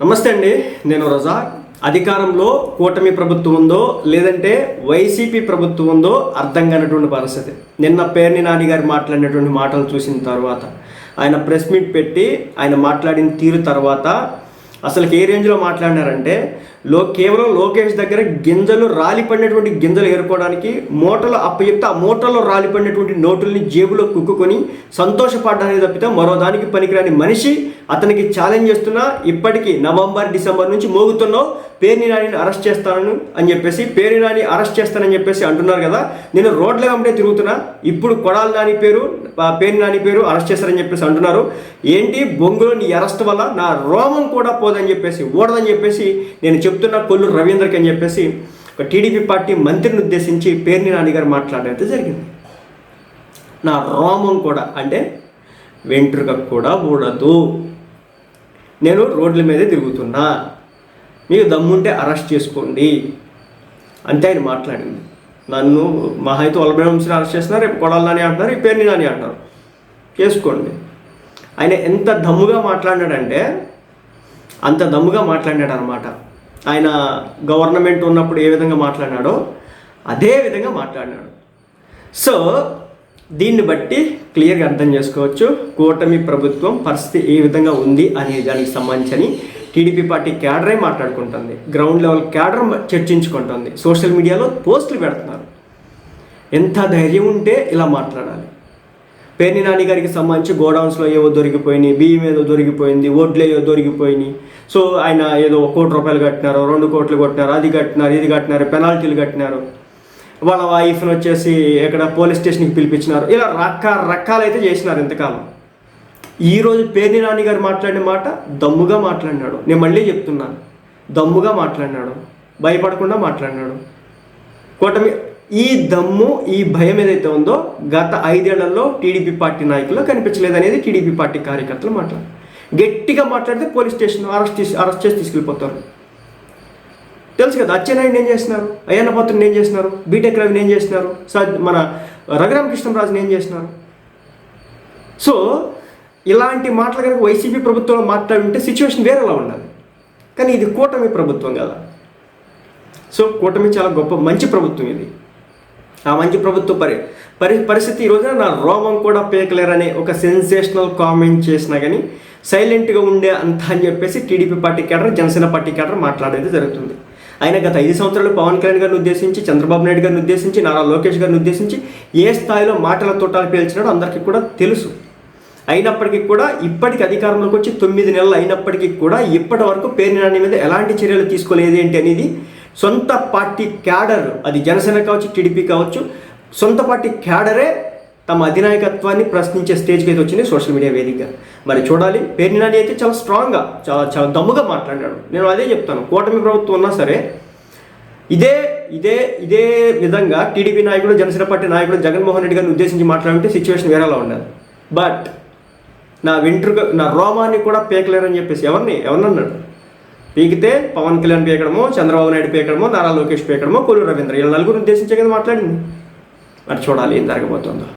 నమస్తే అండి నేను రజా. అధికారంలో కూటమి ప్రభుత్వం ఉందో లేదంటే వైసీపీ ప్రభుత్వం ఉందో అర్థం కానటువంటి పరిస్థితి. నిన్న పేర్ని నాని గారు మాట్లాడినటువంటి మాటలు చూసిన తర్వాత ఆయన ప్రెస్ మీట్ పెట్టి ఆయన మాట్లాడిన తీరు తర్వాత అసలు ఏ రేంజ్లో మాట్లాడినారంటే లో కేవలం లోకేష్ దగ్గర గింజలు రాలిపడినటువంటి గింజలు ఏరుకోవడానికి మూటలు అప్పచెప్తే ఆ మూటల్లో రాలిపడినటువంటి నోటుల్ని జేబులో కుక్కుకొని సంతోషపడ్డానికి తప్పితే మరో దానికి పనికిరాని మనిషి అతనికి ఛాలెంజ్ చేస్తున్నా ఇప్పటికీ నవంబర్ డిసెంబర్ నుంచి మోగుతున్నావు పేర్ని అరెస్ట్ చేస్తాను అని చెప్పేసి పేరినాని అరెస్ట్ చేస్తానని చెప్పేసి అంటున్నారు కదా నేను రోడ్ల వెంబడే తిరుగుతున్నా ఇప్పుడు కొడాల నాని పేరు పేరుని నాని పేరు అరెస్ట్ చేస్తారని చెప్పేసి అంటున్నారు. ఏంటి బొంగులో నీ అరెస్ట్ వల్ల నా రోమం కూడా పోదని చెప్పేసి ఓడదని చెప్పేసి నేను చెప్తున్న కొల్లు రవీంద్రకి అని చెప్పేసి ఒక టీడీపీ పార్టీ మంత్రిని ఉద్దేశించి పేర్ని నాన్నగారు గారు మాట్లాడేది జరిగింది. నా రోమం కూడా అంటే వెంట్రుక కూడా ఊడదు. నేను రోడ్ల మీదే తిరుగుతున్నా. మీకు దమ్ముంటే అరెస్ట్ చేసుకోండి అంతే ఆయన మాట్లాడింది. నన్ను మహా అయితే వల్లభ్రహ్మ అరెస్ట్ చేస్తున్నారు రేపు కొడాలని అంటున్నారు ఈ పేరుని నాని అంటారు చేసుకోండి. ఆయన ఎంత దమ్ముగా మాట్లాడినాడంటే అంత దమ్ముగా మాట్లాడినాడు అనమాట ఆయన గవర్నమెంట్ ఉన్నప్పుడు ఏ విధంగా మాట్లాడినాడో అదే విధంగా మాట్లాడినాడు. సో దీన్ని బట్టి క్లియర్గా అర్థం చేసుకోవచ్చు. కూటమి ప్రభుత్వం పరిస్థితి ఏ విధంగా ఉంది అనే దానికి సంబంధించి టీడీపీ పార్టీ క్యాడరే మాట్లాడుకుంటుంది. గ్రౌండ్ లెవెల్ క్యాడర్ చర్చించుకుంటుంది. సోషల్ మీడియాలో పోస్టులు పెడుతున్నారు. ఎంత ధైర్యం ఉంటే ఇలా మాట్లాడాలి. పేర్ని నాని గారికి సంబంధించి గోడౌన్స్లో ఏవో దొరికిపోయినాయి బియ్యం ఏదో దొరికిపోయింది వడ్లు ఏదో దొరికిపోయినాయి. సో ఆయన ఏదో ఒక కోటి రూపాయలు కట్టినారు రెండు కోట్లు కట్టినారు అది కట్టినారు ఇది కట్టినారు పెనాల్టీలు కట్టినారు. వాళ్ళ వైఫ్ని వచ్చేసి ఇక్కడ పోలీస్ స్టేషన్కి పిలిపించినారు. ఇలా రకరకాలైతే చేసినారు ఇంతకాలం. ఈరోజు పేర్ని నాని గారు మాట్లాడిన మాట దమ్ముగా మాట్లాడినాడు. నేను మళ్ళీ చెప్తున్నాను. దమ్ముగా మాట్లాడినాడు. భయపడకుండా మాట్లాడినాడు. కూటమి ఈ దమ్ము ఈ భయం ఏదైతే ఉందో గత ఐదేళ్ళలో టీడీపీ పార్టీ నాయకుల్లో కనిపించలేదు అనేది టీడీపీ పార్టీ కార్యకర్తలు మాట్లాడు గట్టిగా మాట్లాడితే పోలీస్ స్టేషన్ అరెస్ట్ చేసి అరెస్ట్ చేసి తీసుకెళ్ళిపోతారు. తెలుసు కదా అచ్చెన్నాయుడు ఏం చేస్తున్నారు? అయ్యన్న పాత్రుని ఏం చేస్తున్నారు? బీటెక్ రవిని ఏం చేస్తున్నారు? స- మన రఘురామకృష్ణరాజుని ఏం చేస్తున్నారు? సో ఇలాంటి మాటలు కనుక వైసీపీ ప్రభుత్వంలో మాట్లాడుంటే సిచ్యువేషన్ వేరేలా ఉండాలి. కానీ ఇది కూటమి ప్రభుత్వం కదా. సో కూటమి చాలా గొప్ప మంచి ప్రభుత్వం ఇది. ఆ మంచి ప్రభుత్వ పరి పరి పరిస్థితి ఈ రోజున నా రోమం కూడా పేకలేరనే ఒక సెన్సేషనల్ కామెంట్ చేసినా కానీ సైలెంట్గా ఉండే అంత అని చెప్పేసి TDP party cadre Janasena party cadre మాట్లాడేది జరుగుతుంది. ఆయన గత ఐదు సంవత్సరాలు పవన్ కళ్యాణ్ గారిని ఉద్దేశించి చంద్రబాబు నాయుడు గారిని ఉద్దేశించి నారా లోకేష్ గారిని ఉద్దేశించి ఏ స్థాయిలో మాటల తోటాలు పేల్చినాడో అందరికీ కూడా తెలుసు. అయినప్పటికీ కూడా ఇప్పటికి అధికారంలోకి వచ్చి తొమ్మిది నెలలు అయినప్పటికీ కూడా ఇప్పటి వరకు పేరు నాని మీద ఎలాంటి చర్యలు తీసుకోలేదు ఏంటి అనేది సొంత పార్టీ క్యాడర్ అది జనసేన కావచ్చు టీడీపీ కావచ్చు సొంత పార్టీ క్యాడరే తమ అధినాయకత్వాన్ని ప్రశ్నించే స్టేజ్కి అయితే వచ్చింది సోషల్ మీడియా వేదికగా మరి చూడాలి. పేర్ని నాని అయితే చాలా స్ట్రాంగ్గా చాలా చాలా దమ్ముగా మాట్లాడాడు. నేను అదే చెప్తాను. కూటమి ప్రభుత్వం ఉన్నా సరే ఇదే ఇదే ఇదే విధంగా టీడీపీ నాయకుడు జనసేన పార్టీ నాయకుడు జగన్మోహన్ రెడ్డి గారిని ఉద్దేశించి మాట్లాడితే సిచ్యువేషన్ వేరేలా ఉండదు. బట్ నా వెంట్రుక నా రోమాన్ని కూడా పేకలేరని చెప్పేసి ఎవరిని? ఎవరినన్నాడు? పీకితే పవన్ కళ్యాణ్ పీకడమో చంద్రబాబు నాయుడు పీకడమో నారా లోకేష్ పీకడమో కొల్లు రవీంద్ర. వీళ్ళ నలుగురు ఉద్దేశించే కదా మాట్లాడింది. మరి చూడాలి ఏం జరగబోతుందో.